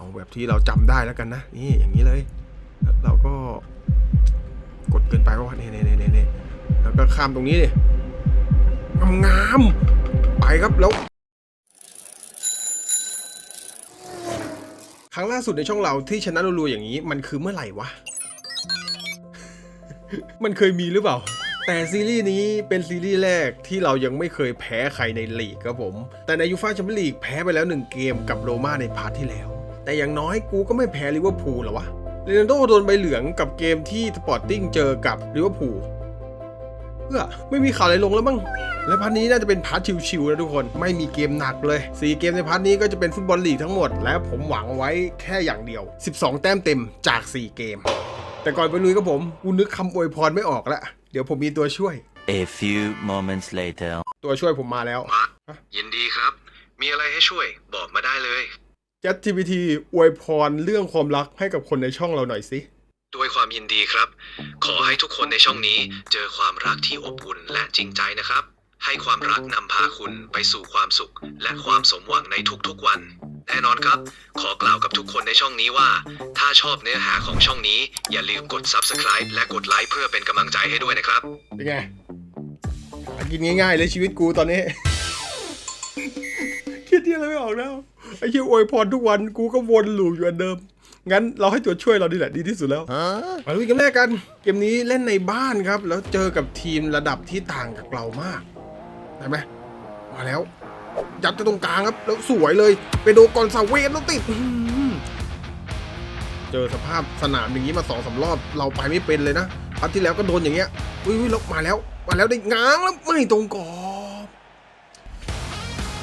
เอาแบบที่เราจำได้แล้วกันนะ นี่อย่างนี้เลย เราก็กดเกินไปว่าเน่เน่เน่เน่เน่แล้วก็ข้ามตรงนี้ดิงามๆไปครับแล้วครั้งล่าสุดในช่องเราที่ชนะรัวๆอย่างนี้มันคือเมื่อไหร่วะ มันเคยมีหรือเปล่า แต่ซีรีส์นี้เป็นซีรีส์แรกที่เรายังไม่เคยแพ้ใครในลีกครับผม แต่ในยูฟ่าแชมเปี้ยนลีกแพ้ไปแล้ว 1 เกมกับโรม่าในพาร์ทที่แล้ว แต่อย่างน้อยกูก็ไม่แพ้ลิเวอร์พูลหรอวะเรนัลโดโดนใบเหลืองกับเกมที่สปอร์ติ้งเจอกับลิเวอร์พูลเพื่อไม่มีข่าวอะไรลงแล้วมั้งและพาร์ทนี้น่าจะเป็นพาร์ทชิวๆนะทุกคน ไม่มีเกมหนักเลย 4 เกมในพาร์ทนี้ก็จะเป็นฟุตบอลลีกทั้งหมด และผมหวังไว้แค่อย่างเดียว 12 แต้มเต็มจาก 4 เกม แต่ก่อนไปลุยกับผมกูนึกคำอวยพรไม่ออกแล้วเดี๋ยวผมมีตัวช่วย A few moments later. ตัวช่วยผมมาแล้ว ยินดีครับ มีอะไรให้ช่วยบอกมาได้เลย ChatGPT อวยพรเรื่องความรักให้กับคนในช่องเราหน่อยสิ ด้วยความยินดีครับ ขอให้ทุกคนในช่องนี้เจอความรักที่อบอุ่นและจริงใจนะครับ ให้ความรักนำพาคุณไปสู่ความสุข และความสมหวังในทุกๆวัน แน่นอนครับ ขอกล่าวกับทุกคนในช่องนี้ว่า ถ้าชอบเนื้อหาของช่องนี้ อย่าลืมกด Subscribe และกดไลค์เพื่อเป็นกำลังใจให้ด้วยนะครับ เป็นไงหากินง่ายๆเลยชีวิตกูตอนนี้ คิดที่อะไรไม่ออกแล้ว ไอ้เชี่ยอวยพรทุกวันกูก็วนลูปอยู่อันเดิม งั้นเราให้ตัวช่วยเราดีแหละดีที่สุดแล้วมาลุยเกมแรกกัน เกมนี้เล่นในบ้านครับ แล้วเจอกับทีมระดับที่ต่างกับเรามากได้ไหมมาแล้ว ยัดจะตรงกลางครับ แล้วสวยเลยไปโดกอนซาเวสแล้วติดอื้อหือเจอสภาพสนามอย่างนี้มาสองสารอบ เราไปไม่เป็นเลยนะพัดที่แล้วก็โดนอย่างเงี้ยอุ้ยอุ้ยแล้วมาแล้ว มาแล้วได้ง้างแล้วไม่ตรงกรอบ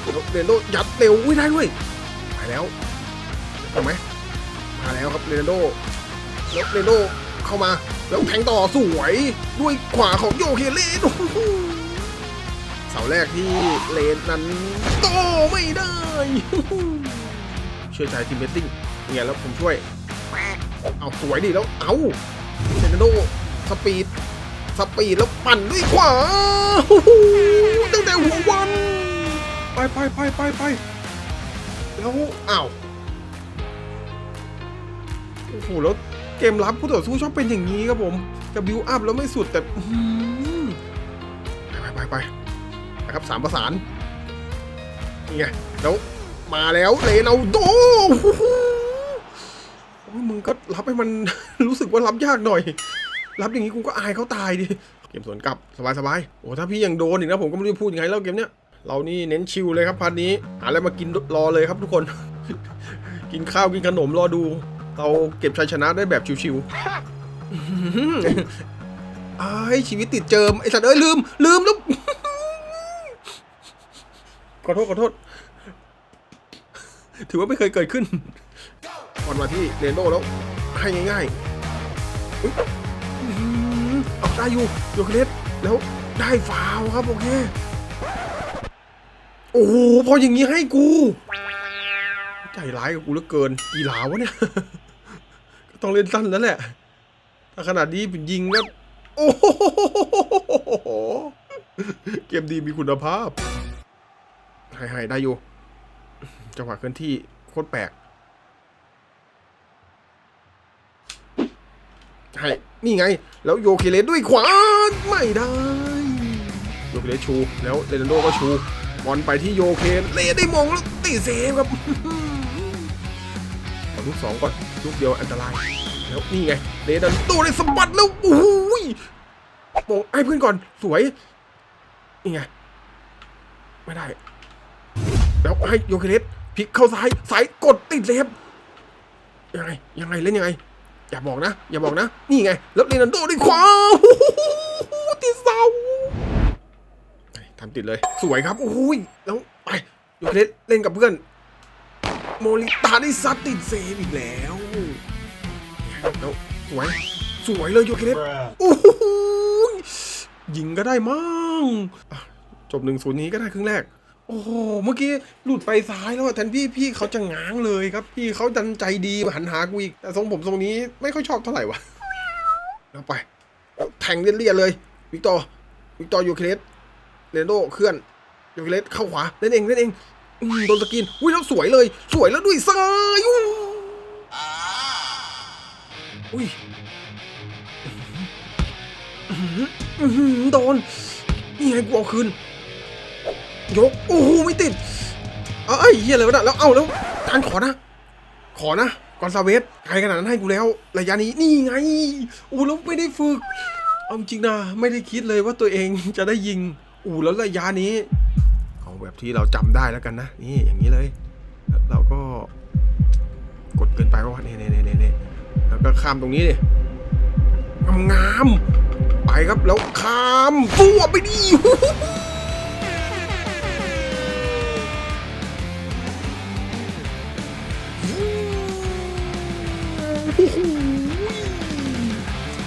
แล้วเรนโดยัดเร็วอุ้ยได้ด้วยมา แล้วถูกไหมมาแล้วครับเรนโดแล้วเรนโดเข้ามา แล้วแทงต่อสวยด้วยขวาของโยเคเลนเสาแรกที่เลนนั้นโตไม่ได้เชื่อใจทีมเบตติ้งเนี่ยแล้วผมช่วย เอาสวยดิแล้วเอาเรนโดสปีดสปีดแล้วปั่นด้วยขวาตั้งแต่หัววัน ไปไปไปไปไป แล้วอ้าวโอ้โหแล้วเกมรับผู้ต่อสู้ชอบเป็นอย่างนี้ครับผมจะบิวอัพแล้วไม่สุดแต่ไปไปไปไปนะครับสามประสานนี่ไงแล้วมาแล้วเลนเอาโดโอ้โหมึงก็รับให้มันรู้สึกว่ารับยากหน่อย รับอย่างนี้กูก็อายเขาตายดิ เกมสวนกลับสบายสบายๆโอ้ถ้าพี่ยังโดนอีกนะผมก็ไม่รู้จะพูดยังไงแล้วเกมเนี้ย เรานี่เน้นชิลเลยครับพันนี้หาอะไรมากินรอเลยครับทุกคน กินข้าวกินขนมรอดู เราเก็บชัยชนะได้แบบชิวๆไอ้ายชีวิตติดเจิมไอ้สัตว์เอ้ยลืม ลืมล้วขอโทษขอโทษ ถือว่าไม่เคยเกิดขึ้นบอลมาที่เรนโดแล้ว ให้ง่ายๆเอาได้อยู่โยเคเลสแล้วได้ฟาวครับโอเค อ้โหพออย่างนี้ให้กูใจร้ายกับกูเหลือเกินกีฬาวะเนี่ย ก็ต้องเล่นสั้นแล้วแหละถ้าขนาดนี้เป็นยิงก็โอ้โหเกมดีมีคุณภาพให้ให้ได้อยู่ จังหวะเคลื่อนที่โคตรแปลกให้นี่ไง แล้วโยเคเลสด้วยขวา ไม่ได้ โยเคเลสชู แล้วเรนโดก็ชู อลไปที่โยเคนเลได้มงแล้วตีเซฟครับขอลูกสองก่อนลูกเดียวอันตราย แล้วนี่ไงเลดันโตได้สะบัดแล้วโอ้ยมงให้เพื่อนก่อนสวยนี่ไงไม่ได้ แล้วให้โยเคเลสพลิกเข้าซ้ายซ้ายกดติดเซฟยังไงยังไงเล่นยังไงอย่าบอกนะ อย่าบอกนะ นี่ไง แล้วเรนันโดได้ขวาโอ้โหติดเสา ทำติดเลย สวยครับโอ้ยแล้วไปโยเคเลสเล่นกับเพื่อน โมริตาได้ซัดติดเซฟอีกแล้วแล้วสวย สวยเลยโยเคเลสโอ้โหยิงก็ได้มั่งอะจบหนึ่งศูนย์นี้ก็ได้ครึ่งแรก โอ้โห เมื่อกี้หลุดไปซ้ายแล้วอะแทนพี่พี่เขาจะง้างเลยครับ พี่เขาดันใจดีมาหันหากูอีก แต่ทรงผมทรงนี้ไม่ค่อยชอบเท่าไหร่วะแล้วไปแล้วแทงเลี่ยนๆเลย วิกตอร์ วิกตอร์โยเคเลส เรนโดเคลื่อนโยเกเลสเข้าขวาเล่นเองเล่นเองโดนสกินอุ้ยแล้วสวยเลย สวยแล้วด้วยซ้ายอุ้ยโดนนี่ไงกูเอาคืนยกโอ้โหไม่ติดเอ้ยเฮียอะไรวะน่ะแล้วเอาแล้วทานขอนะ ขอนะกอนซาเวสไกลขนาดนั้นให้กูแล้ว ระยะนี้นี่ไงโอ้แล้วไม่ได้ฝึก เอาจริงนะไม่ได้คิดเลยว่าตัวเองจะได้ยิง อู้แล้วระยะนี้ เอาแบบที่เราจำได้แล้วกันนะ นี่อย่างนี้เลย เราก็กดเกินไปว่าวะนี่นี่นี่นี่แล้วก็ข้ามตรงนี้ดิงามงามๆไปครับแล้วข้ามฟัวไปดิ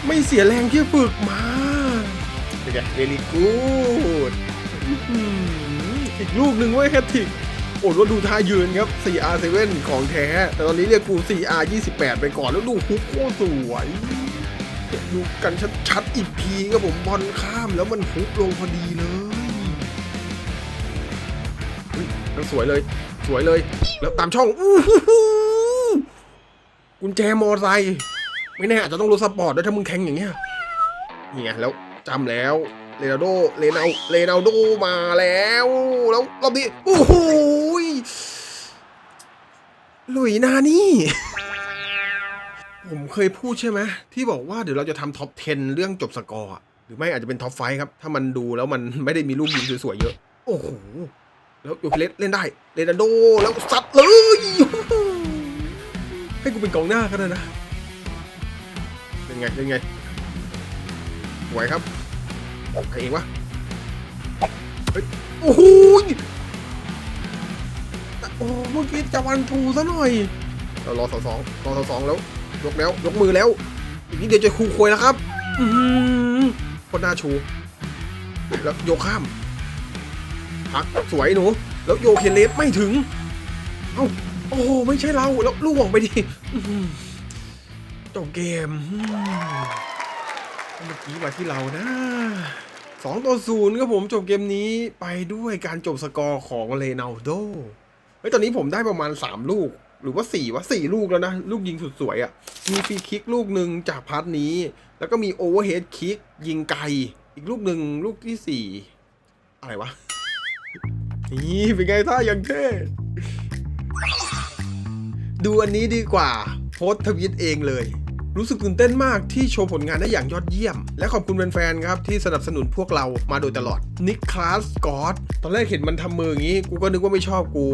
ไม่เสียแรงที่ฝึกมา เป็นไงเวลีกูดอีกลูกหนึ่งเว้ยแคทิกโอ้แล้วดูท่ายืนครับ 4R7 ของแท้ แต่ตอนนี้เรียกกู 4R28 ไปก่อนแล้วดูฮุกโคตรสวย ดูกันชัดๆอีกทีครับผมบอลข้ามแล้วมันฮุกลงพอดีเลยเฮ้ยมันสวยเลย สวยเลย แล้วตามช่องอู้หูหูกุญแจมอไซค์ไม่แน่อาจจะต้องรถสปอร์ตด้วยถ้ามึงแข่งอย่างเงี้ยนี่ไงแล้ว จำแล้วเรนาโดเรนาเรนาโดมาแล้ว แล้วรอบนี้โอ้โหลุยนานี่ ผมเคยพูดใช่ไหมที่บอกว่าเดี๋ยวเราจะทำท็อป 10 เรื่องจบสกอร์หรือไม่อาจจะเป็นท็อปไฟครับ ถ้ามันดูแล้วมันไม่ได้มีรูปยิงสวยๆเยอะ โอ้โห แล้วโยเคเลสเล่นได้เรนาโดแล้วซัดเลย ให้กูเป็นกองหน้าก็ได้นะ เป็นไง เป็นไง ไหวครับใครเองวะเฮ้ยโอ้โหโอ้เมื่อกี้จะวันทูซะหน่อยเรารอสองสองรอสองสองแล้ว ยกแล้ว ยกมือแล้ว อีกนิดเดียวจะคูควยแล้วครับ อืคนหน้าชู แล้วโยข้ามพักสวยหนู แล้วโยเคเลสไม่ถึง เอ้า โอ้ ไม่ใช่เรา แล้วล่วงไปดิอื้อหือจบเกม เมื่อกี้มาที่เรานะสองต่อศูนย์ครับผมจบเกมนี้ไปด้วยการจบสกอร์ของเลนาโดเฮ้ยตอนนี้ผมได้ประมาณ 3 ลูก หรือว่า4วะ4ลูกแล้วนะ ลูกยิงสุดสวยอะ่ะ มีฟรีคิกลูกหนึ่งจากพาร์ทนี้ แล้วก็มีโอเวอร์เฮดคิกยิงไกล อีกลูกหนึ่งลูกที่ 4 อะไรวะ นี่เป็นไงท่าอย่างเท่ดูอันนี้ดีกว่าโพสทวิตเองเลย รู้สึกตื่นเต้นมากที่โชว์ผลงานได้อย่างยอดเยี่ยม และขอบคุณแฟนๆครับที่สนับสนุนพวกเรามาโดยตลอดนิคคลาสกอตตอนแรกเห็นมันทำมืออย่างนี้ กูก็นึกว่าไม่ชอบกู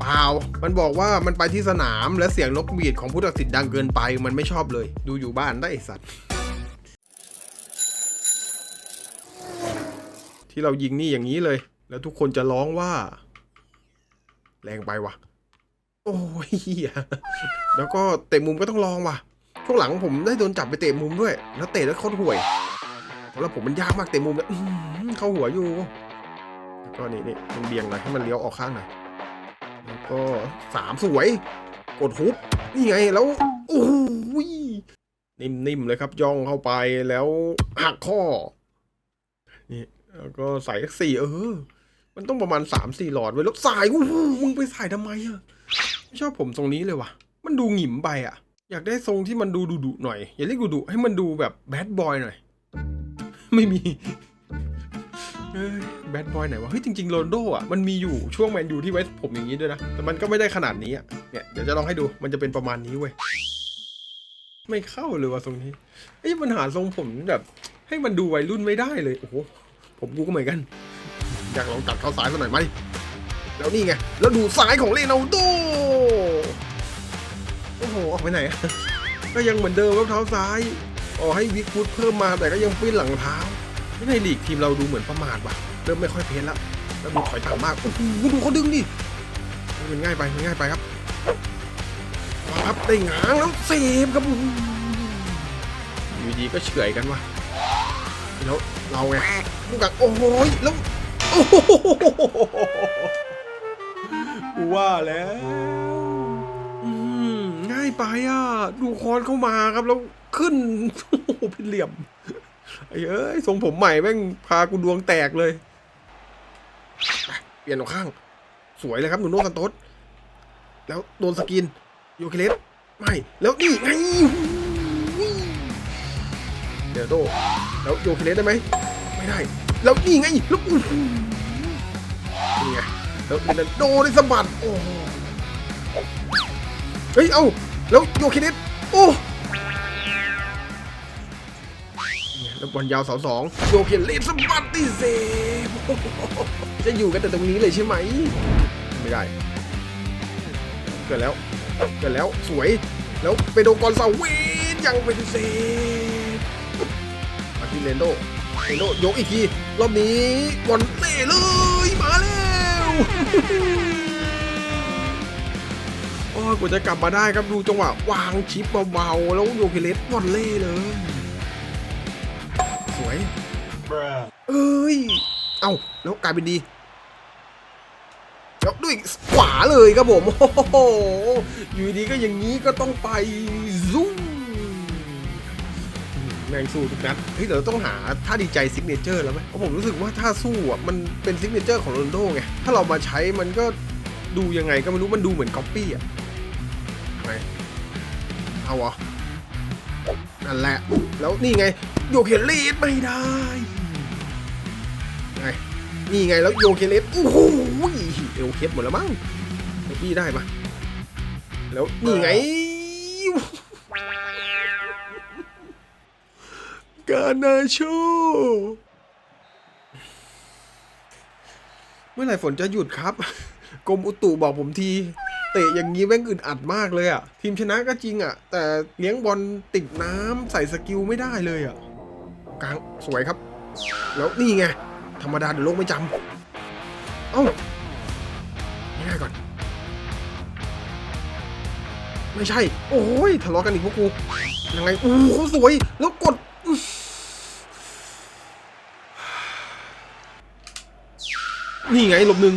เปล่า มันบอกว่ามันไปที่สนามและเสียงนกหวีดของผู้ตัดสินดังเกินไป มันไม่ชอบเลย ดูอยู่บ้านได้ไอสัตว์ ที่เรายิงนี่อย่างนี้เลย แล้วทุกคนจะร้องว่า แรงไปว่ะ โอ้ยเหี้ยแล้วก็เตะมุมก็ต้องลองว่ะ ช่วงหลังผมได้โดนจับไปเตะมุมด้วย แล้วเตะแล้วโคตรห่วยสำหรับผมมันยากมากเตะมุมเนี่ยเข้าหัวอยู่แล้วก็นี่นี่มันเบี่ยงหน่อยให้มันเลี้ยวออกข้างหน่อยแล้วก็สามสวย กดฮุบนี่ไงแล้วโอ้ยนิ่มๆเลยครับ ย่องเข้าไปแล้วหักข้อนี่แล้วก็ใส่สี่เออ มันต้องประมาณสามสี่หลอดไว้แล้วสายอู้มึงไปใส่ทำไมอะไม่ชอบผมทรงนี้เลยว่ะ มันดูหงิมไปอะ อยากได้ทรงที่มันดูดุดุหน่อย อย่าเรียกดุดุให้มันดูแบบแบดบอยหน่อย ไม่มีแบดบอยไหนวะ เฮ้ยจริงๆโรนโดอะมันมีอยู่ช่วงแมนยูที่ไว้ผมอย่างนี้ด้วยนะ แต่มันก็ไม่ได้ขนาดนี้อะเนี่ยเดี๋ยวจะลองให้ดูมันจะเป็นประมาณนี้เว้ย ไม่เข้าเลยว่ะทรงนี้เอ้ยมันหาทรงผมแบบ ให้มันดูวัยรุ่นไม่ได้เลย โอ้โห ผมกูก็เหมือนกัน อยากลองตัดเข้าซ้ายสักหน่อยไหมแล้วนี่ไง แล้วดูซ้ายของเลนาโดโอ้โห ออกไปไหนอะก็ยังเหมือนเดิมครับเท้าซ้ายอ๋อให้วิกฟุตเพิ่มมาแต่ก็ยังปิ้นหลังเท้าไม่ในลีกทีมเราดูเหมือนประมาทว่ะ เริ่มไม่ค่อยเพ้นแล้วแล้วดูถอยต่ำมากโอ้โหดูเขาดึงดิมันง่ายไปมันง่ายไปครับมาครับได้หงางแล้วเซฟครับโอ้โหอยู่ดีก็เฉื่อยกันว่ะแล้วเราไงลูกกักโอ้โหยแล้วโอ้โหกูว่าแล้วอืมง่าย ไปอะ ดูคอนเข้ามาครับแล้วขึ้นโอ้โหเป็นเหลี่ยมไอ้เอ้ยทรงผมใหม่แม่งพากูดวงแตกเลย เปลี่ยนออกข้าง สวยเลยครับหนูโนซันโตสแล้วโดนสกินโยเคเลสไม่ แล้วนี่ไงเดี๋ยวโตแล้วโยเคเลสได้ไหมไม่ได้ แล้วนี่ไงล้วอู้หูนี่ไงแล้วเดนโดได้สะบัดโอ้เฮ้ย เอ้า แล้วโยเคเลสโอ้แล้วบอลยาวเสาสองโยเคเลสสะบัดตีเซฟจะอยู่กันแต่ตรงนี้เลยใช่ไหม ไม่ได้ เกิดแล้ว เกิดแล้วสวย แล้วไปโดนกอนซาเวนยังเป็นเซฟมาที่เรนโดเรนโดยกอีกที รอบนี้บอลเล่เลย มาแล้ว กว่าจะกลับมาได้ครับดูจังหวะวางชิปเบาๆแล้วโยเคเลสบอลเล่เลย สวยเอ้ย เอ้าแล้วกลายเป็นดีแล้วด้วยขวาเลยครับผม โอ้โห อยู่ดีก็อย่างนี้ก็ต้องไปซูมแมงสู้ทุกนัด เฮ้ยเดี๋ยวต้องหาท่าดีใจซิกเนเจอร์แล้วไหมเพราะผมรู้สึกว่าท่าสู้อะมันเป็นซิกเนเจอร์ของโรนโดไง ถ้าเรามาใช้มันก็ดูยังไงก็ไม่รู้มันดูเหมือนก๊อปปี้อะ ไมเอาเหรอนั่นแหละ แล้วนี่ไงโยเคเลสไม่ได้ไงนี่ไงแล้วโยเคเลสโอ้โหเอวเคสหมดแล้วมั้งเดี๋ยวพี่ได้ปะแล้วนี่ไงกานาโชเมื่อไหร่ฝนจะหยุดครับ กรมอุตุบอกผมที เตะอย่างนี้แม่งอึดอัดมากเลยอะทีมชนะก็จริงอะแต่เลี้ยงบอลติดน้ำใส่สกิลไม่ได้เลยอะกลางสวยครับ แล้วนี่ไง ธรรมดาเดี๋ยวโลกไม่จำเอ้าง่ายก่อน ไม่ใช่ โอ้ยทะเลาะกันอีกพวกกูยังไงโอ้โหสวย แล้วกดนี่ไงหลบหนึ่ง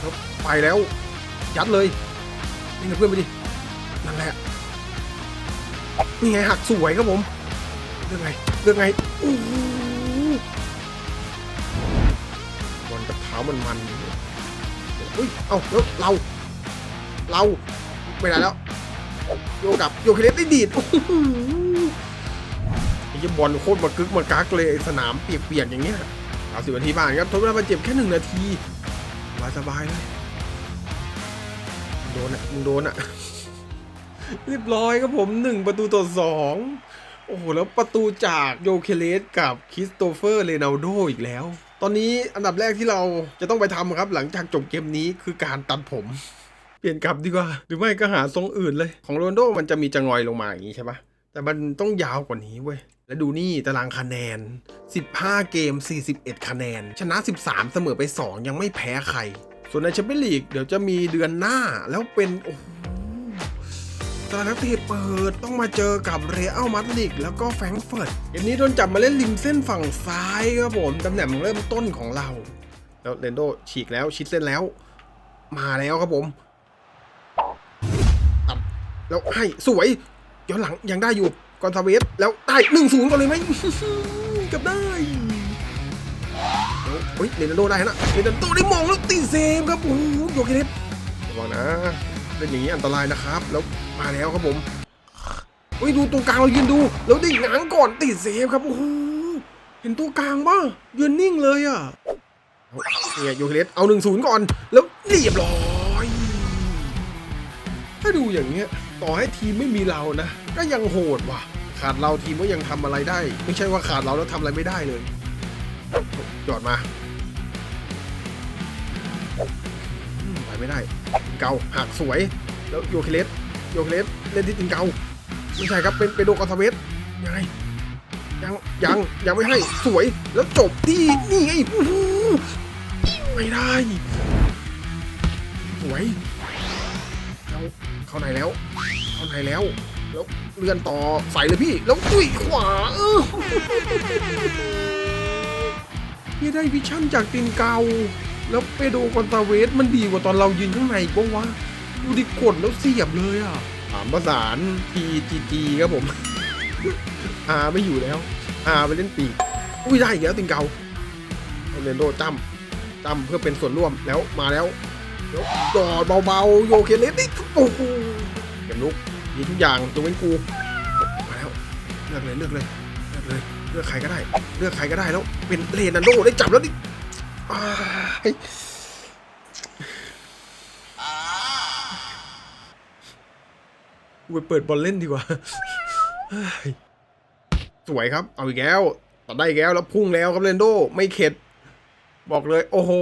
แล้วไปแล้ว ยัดเลย นี่นะเพื่อนไปดิ นั่นแหละ นี่ไงหักสวยครับผม เรื่องไง เรื่องไงโอ้บอลกับเท้ามันมันเฮ้ย เอ้าแล้วเรา เราไม่ได้แล้ว โยกับโยเคเลสได้ดีดโอ้โหไอ้เหี้ยบอลโคตรมากึกมากักเลยสนามเปียกๆอย่างเงี้ยเอาสิบนาทีผ่านครับทดเวลาบาดเจ็บแค่หนึ่งนาทีสบายสบายๆเลย โดนอะ มึงโดนอะ เรียบร้อยครับผมหนึ่งประตูต่อสองโอ้โห แล้วประตูจากโยเคเลสกับคริสโตเฟอร์ เรนัลโดอีกแล้ว ตอนนี้อันดับแรกที่เราจะต้องไปทำครับ หลังจากจบเกมนี้คือการตัดผม เปลี่ยนกลับดีกว่า หรือไม่ก็หาทรงอื่นเลย ของโรนโดมันจะมีจะงอยลงมาอย่างนี้ใช่ปะแต่มันต้องยาวกว่านี้เว้ย แล้วดูนี่ตารางคะแนน 15 เกม 41 คะแนน ชนะ 13 เสมอไป 2 ยังไม่แพ้ใคร ส่วนในแชมเปี้ยนลีกเดี๋ยวจะมีเดือนหน้าแล้วเป็นโอ้โหตอนนักเตะเปิดต้องมาเจอกับเรอัลมาดริดแล้วก็แฟรงก์เฟิร์ตเกมนี้โดนจับมาเล่นริมเส้นฝั่งซ้ายครับผมตำแหน่งเริ่มต้นของเรา แล้วเรนโดฉีกแล้วชิดเส้นแล้ว มาแล้วครับผมตัดแล้วให้สวยย้อนหลังยังได้อยู่กอนซาเวสแล้วได้หนึ่งศูนย์ก่อนเลยไหมกับได้ เฮ้ยเรนโดได้นะเรนโดได้มองแล้วตีเซฟครับโอ้โหโยเกเนสระวังนะเล่นอย่างนี้อันตรายนะครับ แล้วมาแล้วครับผมเฮ้ยดูตัวกลางเรายืนดู แล้วได้หงางก่อนติดเซฟครับโอ้โหเห็นตัวกลางป่ะยืนนิ่งเลยอะเนี่ยโยเคเลสเอาหนึ่งศูนย์ก่อน แล้วเรียบร้อยถ้าดูอย่างเงี้ยต่อให้ทีมไม่มีเรานะ ก็ยังโหดว่ะ ขาดเราทีมก็ยังทำอะไรได้ ไม่ใช่ว่าขาดเราแล้วทำอะไรไม่ได้เลย จอดมา ไม่ได้ตินเกาหักสวย แล้วโยเคเลสโยเคเลสเล่นที่ตินเกาไม่ใช่ครับเป็นเปโดกอนซาเวสยังไงยังยังยังไม่ให้สวยแล้วจบที่นี่ไงอู้หูไม่ได้ สวยแล้วเข้าไหนแล้ว เข้าไหนแล้ว แล้วเลื่อนต่อใส่เลยพี่ แล้วตุ้ยขวาเออพี่ได้วิชั่นจากตินเกา แล้วเปโดกอนตาเวสมันดีกว่าตอนเรายืนข้างในปะวะดูดิกดแล้วเสียบเลยอะถามประสาน TGG ครับผม อาไม่อยู่แล้ว อาไปเล่นปีกอุ้ยได้อีกแล้วติงเกาเรนโดจ้ำจ้ำเพื่อเป็นส่วนร่วมแล้วมาแล้วแล้วจอดเบาๆโยเคเลสนี่โอ้โหเกมลุกมีทุกอย่างตัวเว้นกูมาแล้วเลือกเลยเลือกเลยเลือกเลยเลือกใครก็ได้ เลือกใครก็ได้แล้วเป็นเลนันโดได้จับแล้วดิอ้ายกู ไปเปิดบอลเล่นดีกว่าเฮ้ยสวยครับ เอาอีกแล้วต่อได้อีกแล้วแล้วพุ่งแล้วครับเรนโด ไม่เข็ด บอกเลย โอ้โห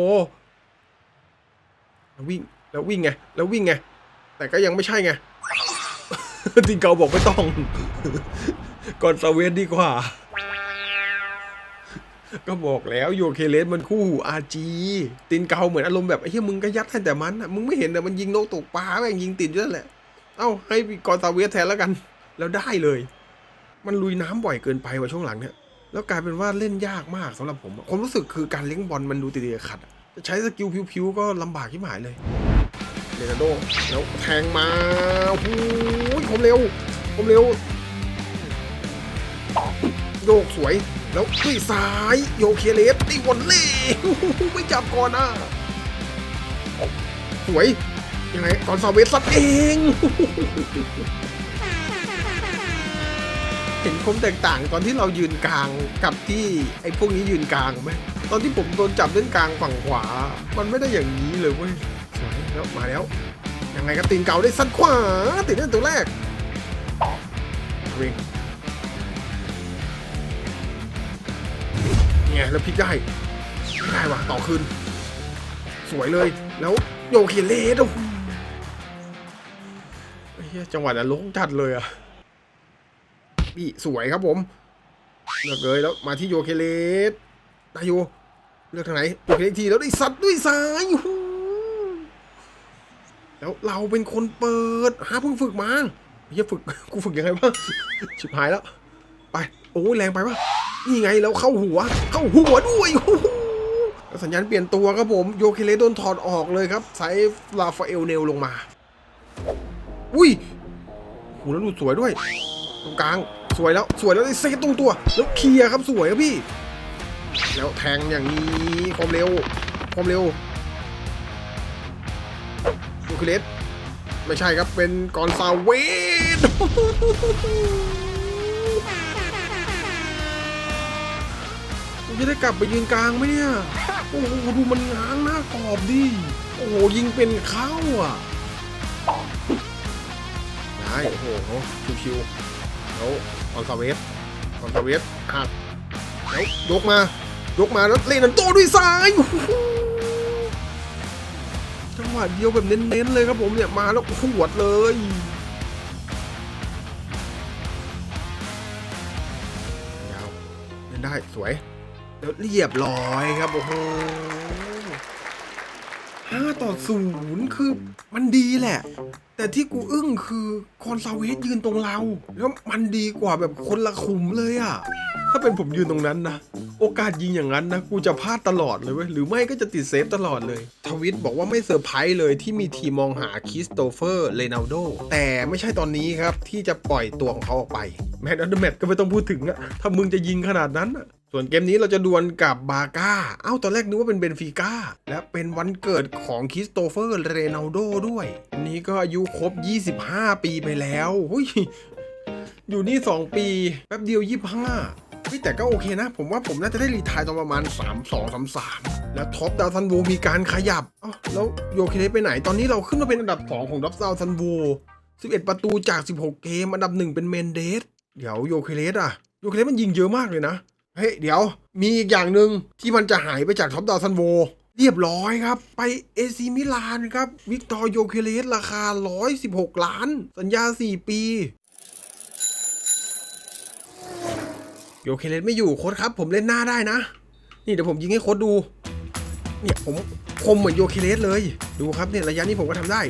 แล้ววิ่ง แล้ววิ่งไง แล้ววิ่งไง แต่ก็ยังไม่ใช่ไงจิงเกาบอกไม่ต้อง ก่อนสเวนดีกว่า ก็บอกแล้วโยเคเลสมันคู่หูอาจีตินเกาเหมือนอารมณ์แบบไอ้เหี้ยมึงก็ยัดให้แต่มันอะมึงไม่เห็นแต่มันยิงนกตกปลาแม่งยิงติดอยู่นั่นแหละ เอ้าให้กอนซาเวสแทนแล้วกัน แล้วได้เลย มันลุยน้ำบ่อยเกินไปว่ะช่วงหลังเนี่ยแล้วกลายเป็นว่าเล่นยากมากสำหรับผมความรู้สึกคือการเลี้ยงบอลมันดูติดๆขัดจะใช้สกิลพิวๆก็ลำบากที่หมายเลยเรนาโดแล้วแทงมาโอ้โหผมเร็วผมเร็วโยกสวย แล้วด้วยซ้ายโยเคเลสตีวอลเล่ไม่จับก่อนนะสวยยังไงกอนซาเวสซัดเองเห็นความแตกต่างตอนที่เรายืนกลางกับที่ไอ้พวกนี้ยืนกลางไหมตอนที่ผมโดนจับเล่นกลางฝั่งขวา มันไม่ได้อย่างนี้เลยเว้ยสวยแล้วมาแล้วยังไงก็ตีนเก่าได้ซัดขวาติดนั่นตัวแรกวิ่ง เนี่ยแล้วพลิกได้ไม่ได้ว่ะต่อคืน สวยเลยแล้วโยเคีเลสโอ้เหี้ยจังหวะนั้นลงจัดเลยอะนี่สวยครับผมเลือกเลยแล้วมาที่โยเคเลสได้โยเลือกทางไหนโยเคเลสอีกทีแล้วได้ซัดด้วยซ้ายอ้โหแล้วเราเป็นคนเปิดหาเพิ่งฝึกมาเฮียฝึกกูฝึกยังไงวะชิบหายแล้ว ไปโอ้ยแรงไปวะ นี่ไงแล้วเข้าหัว เข้าหัวด้วยสัญญาณเปลี่ยนตัวครับผมโยเคเลโดนถอดออกเลยครับไซฟ์ลาฟาเอลเนลลงมา อุ้ยโหแล้วดูสวยด้วย ตรงกลางสวยแล้วสวยแล้วได้เซตตรงตัว แล้วเคลียร์ครับสวยครับพี่ แล้วแทงอย่างนี้ความเร็วความเร็วโยูคิเลสไม่ใช่ครับเป็นกอนซาเวส จะได้กลับไปยืนกลางไหมเนี่ย โอ้โหดูมันง้างหน้ากรอบดิโอ้โหยิงเป็นเข้าอะได้โอ้โหชิวๆแล้วกอนซาเวสกอนซาเวสหักแล้วยกมายกมาแล้วเล่นนันโตด้วยซ้ายจังหวะเดียวแบบเน้นๆเลยครับผมเนี่ยมาแล้วขวดเลยยาวเล่นได้สวย แล้วเรียบร้อยครับ โอ้โหห้าต่อศูนย์คือมันดีแหละ แต่ที่กูอึ้งคือคอนซาเวสยืนตรงเรา แล้วมันดีกว่าแบบคนละขุมเลยอะถ้าเป็นผมยืนตรงนั้นนะ โอกาสยิงอย่างนั้นนะ กูจะพลาดตลอดเลยเว้ย หรือไม่ก็จะติดเซฟตลอดเลย ทวิตบอกว่าไม่เซอร์ไพรส์เลยที่มีทีมมองหาคริสโตเฟอร์เรนัลโด แต่ไม่ใช่ตอนนี้ครับที่จะปล่อยตัวของเขาออกไป แมตช์อันเดอร์แมตก็ไม่ต้องพูดถึงอะถ้ามึงจะยิงขนาดนั้นอะ ส่วนเกมนี้เราจะดวลกับบาก้า เอ้า ตอนแรกนึกว่าเป็นเบนฟิก้า และเป็นวันเกิดของคริสโตเฟอร์ เรนัลโดด้วยอันนี้ก็อายุครบ 25 ปีไปแล้วหุยอยู่นี่ 2 ปี แป๊บเดียว 25เฮ้ยแต่ก็โอเคนะ ผมว่าผมน่าจะได้รีทายตอนประมาณ 3 2 3 3 แล้วท็อปดาวซันโวมีการขยับอ้าแล้วโยเคเนไปไหน ตอนนี้เราขึ้นมาเป็นอันดับ 2 ของท็อปดาวซันโว11 ประตูจาก 16 เกม อันดับ 1 เป็นเมนเดส เดี๋ยวโยเคเลสอะโยเคเลสมันยิงเยอะมากเลยนะ เฮ้ยเดี๋ยวมีอีกอย่างหนึ่งที่มันจะหายไปจากท็อปดาวซันโว เรียบร้อยครับ ไปเอซีมิลานครับ วิกตอร์โยเคเลสราคา 116 ล้าน สัญญา 4 ปีโยเคเลสไม่อยู่โค้ดครับ ผมเล่นหน้าได้นะ นี่เดี๋ยวผมยิงให้โค้ดดู เนี่ยผมคมเหมือนโยเคเลสเลย ดูครับเนี่ยระยะนี้ผมก็ทำได้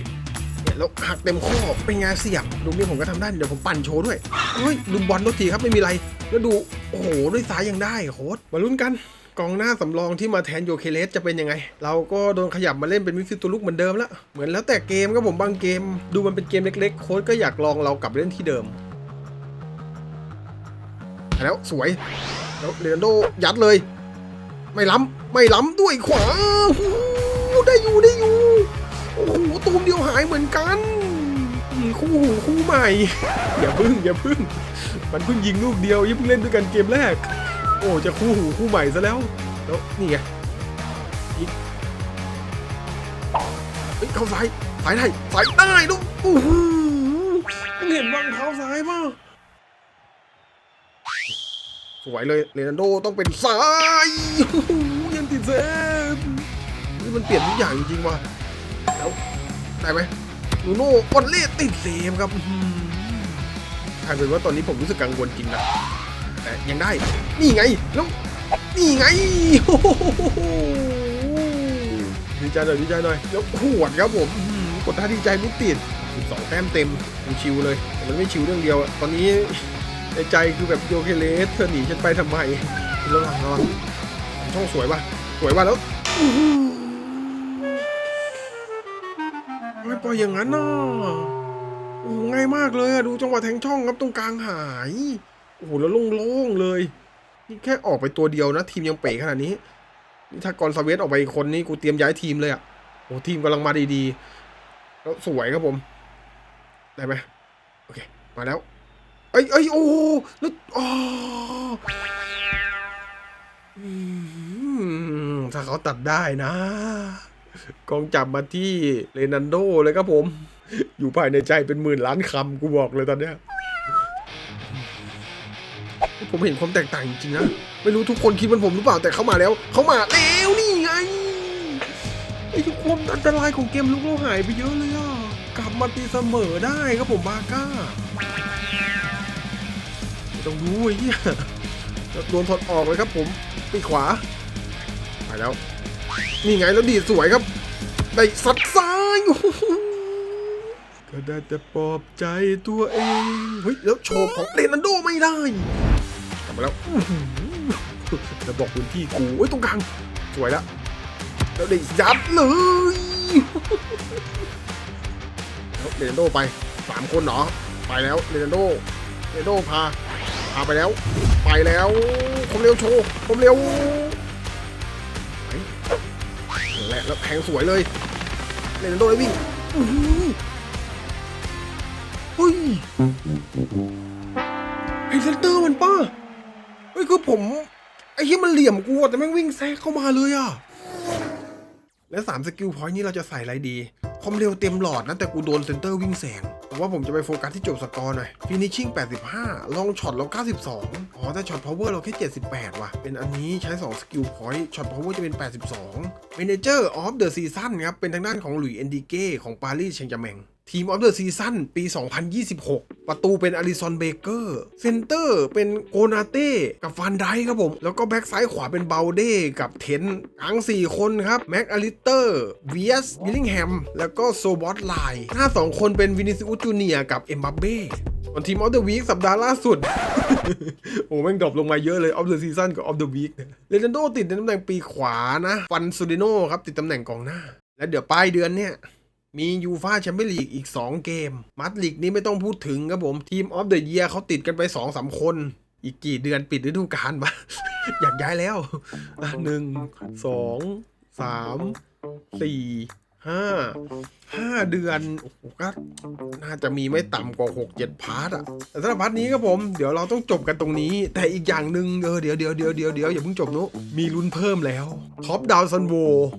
เนี่ยแล้วหักเต็มข้อเป็นไงเสียบดูนี่ผมก็ทำได้เดี๋ยวผมปั่นโชว์ด้วยเฮ้ยดูบอลโทษทีครับไม่มีไร แล้วดู โอ้โห ด้วยซ้ายยังได้โค้ดมาลุ้นกันกองหน้าสำรองที่มาแทนโยเคเลสจะเป็นยังไง เราก็โดนขยับมาเล่นเป็นมิดฟิลด์ตัวลุกเหมือนเดิมแล้ว เหมือนแล้วแต่เกมครับผมบางเกม ดูมันเป็นเกมเล็กๆ โค้ดก็อยากลองเรากลับเล่นที่เดิม แล้วสวย แล้วเรนโดยัดเลย ไม่ล้ำไม่ล้ำด้วยขวาโอ้โหได้อยู่ได้อยู่ โอ้โหตูมเดียวหายเหมือนกัน คู่หูคู่ใหม่ อย่าพึ่งอย่าพึ่ง มันเพิ่งยิงลูกเดียวยิ่าเพิ่งเล่นด้วยกันเกมแรก โอ้จะคู่หูคู่ใหม่ซะแล้วแล้วนี่ไงยิงเฮ้ยเข้าซ้ายซ้ายได้ซ้ายได้ลูกโอ้โหเห็นวางเท้าซ้ายป่ะสวยเลยเรนัลโดต้องเป็นซ้ายยังติดเซฟนี่มันเปลี่ยนทุกอย่างจริงว่ะแล้วได้ไหม ลูโน่บอลเล่ติดเซฟครับอื้อหือกลายเป็นว่าตอนนี้ผมรู้สึกกังวลจริงนะแต่ยังได้ นี่ไงแล้วนี่ไงดีใจหน่อยดีใจหน่อยแล้วหวดครับผมกดท่าดีใจไม่ติด12แต้มเต็มมันชิวเลยแต่มันไม่ชิวเรื่องเดียว ตอนนี้ในใจคือแบบโยเคเลสเธอหนีฉันไปทำไมระวังระวังช่องสวยป่ะสวยป่ะแล้ว อื้อหือไม่ปล่อยอย่างนั้นน่ะโอ้ง่ายมากเลยอะดูจังหวะแทงช่องครับตรงกลางหาย โอ้โหแล้วโล่งๆเลย นี่แค่ออกไปตัวเดียวนะ ทีมยังเป๋ขนาดนี้ นี่ถ้ากอนซาเวสออกไปอีกคนนี่กูเตรียมย้ายทีมเลยอะโอ้ทีมกำลังมาดีๆ แล้วสวยครับผม ได้ไหมโอเค มาแล้ว เอ้ยเอ้ยโอ้แล้วอ๋ออืมถ้าเขาตัดได้นะ กองจับมาที่เรนันโดเลยครับผม อยู่ภายในใจเป็นหมื่นล้านคำกูบอกเลยตอนเนี้ยผมเห็นความแตกต่างจริงๆนะ ไม่รู้ทุกคนคิดเหมือนผมหรือเปล่าแต่เขามาแล้ว เขามาแล้วนี่ไงไอ้ทุกความอันตรายของเกมลุกเราหายไปเยอะเลยอะกลับมาตีเสมอได้ครับผมบาก้าต้องรู้ไอ้เหี้ยโดนถอดออกเลยครับผมปีขวาไปแล้ว นี่ไงแล้วดีสวยครับ ได้สัดซ้ายก็ได้แต่ปลอบใจตัวเอง เฮ้ย แล้วโชว์ของเรนันโดไม่ได้กลับมาแล้วอื้อหือแล้วบอกพื้นที่กูไว้ยตรงกลาง สวยแล้ว แล้วได้ยัดเลยแล้วเรนันโดไปสามคนเหรอ ไปแล้วเรนันโดเรนันโดพา พาไปแล้ว ไปแล้ว ผมเร็วโชว์ ผมเร็ว แหละแล้วแทงสวยเลยเรนโดได้วิ่งอื้อหือเฮ้ยไอ้เซนเตอร์มันป้าเฮ้ยคือผม ไอ้ที่มันเหลี่ยมกูแต่แม่งวิ่งแซงเข้ามาเลยอะ และสามสกิลพอยต์นี้เราจะใส่อะไรดีความเร็วเต็มหลอดนะแต่กูโดนเซนเตอร์วิ่งแซง ผมว่าผมจะไปโฟกัสที่จบสกอร์หน่อยฟินิชชิ่ง85 ลองช็อตเรา 92 อ๋อแต่ช็อตพาวเวอร์เราแค่ 78 ว่ะ เป็นอันนี้ใช้ 2 สกิลพอยต์ช็อตพาวเวอร์จะเป็น 82 Manager of the Season ครับ เป็นทางด้านของหลุยส์เอนดิเก้ของปารีสแชงจาแมง ทีมออฟเดอะซีซั่นปี 2026 ประตูเป็นอลิซอนเบเกอร์เซนเตอร์เป็นโกนาเต้กับฟันไดครับผม แล้วก็แบ็กซ้ายขวาเป็นเบลเด้กับเทนทั้ง 4 คนครับ แม็กอลิเตอร์เวียสบิลลิงแฮม แล้วก็โซบอสไลน์หน้า 2 คนเป็นวินิซิอุสจูเนียกับเอ็มบัปเบ้ส่วนทีมออฟเดอะวีคสัปดาห์ล่าสุด โอ้แม่งดรอปลงมาเยอะเลยออฟเดอะซีซั่นกับออฟเดอะวีคเลนโดติดในตำแหน่งปีขวานะ ฟันซูดิโนครับติดตำแหน่งกองหน้า และเดี๋ยวปลายเดือนเนี่ย มียูฟาแชมเปี้ยนลีกอีก 2 เกม มัดลีกนี้ไม่ต้องพูดถึงครับผมทีมออฟเดอะเยียเขาติดกันไป2อสาคน อีกกี่เดือนปิดฤดูกาลปะอยากย้ายแล้วอะหนึ่งสองสามสี่ ห้าห้าเดือนโอ้โหก็น่าจะมีไม่ต่ำกว่า 6 7 พาร์ทอะแต่สำหรับพาร์ทนี้ครับผมเดี๋ยวเราต้องจบกันตรงนี้ แต่อีกอย่างหนึ่งเออเดี๋ยวเดี๋ยวเดี๋ยวเดี๋ยวเดี๋ยวอย่าเพิ่งจบนุมีลุ้นเพิ่มแล้วท็อปดาวซันโว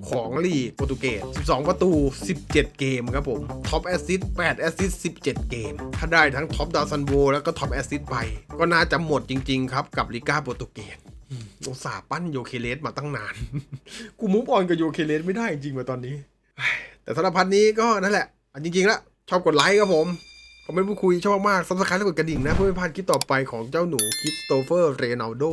ของลีกโปรตุเกส 12 ประตู 17 เกมครับผมท็อปแอสซิสต์8แอสซิสต์17 เกม ถ้าได้ทั้งท็อปดาวซันโวแล้วก็ท็อปแอสซิสต์ไป ก็น่าจะหมดจริง ๆ ครับกับลิก้าโปรตุเกสอุตส่าห์ปั้นโยเคเลสมาตั้งนาน กูมูฟออนกับโยเคเลสไม่ได้จริงๆว่ะตอนนี้ แต่สำหรับพันนี้ก็นั่นแหละ อันจริงๆแล้วชอบกดไลค์ครับผมคอมเมนต์พูดคุยชอบมากซับสไครต์และกดกระดิ่งนะ เพื่อไม่พลาดคลิปต่อไปของเจ้าหนูคริสโตเฟอร์เรนัลโด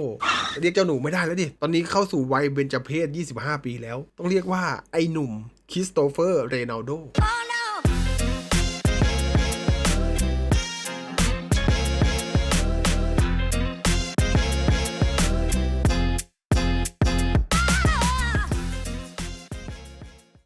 เรียกเจ้าหนูไม่ได้แล้วดิ ตอนนี้เข้าสู่วัยเบญจเพศ 25 ปีแล้ว ต้องเรียกว่าไอ้หนุ่มคริสโตเฟอร์เรนัลโด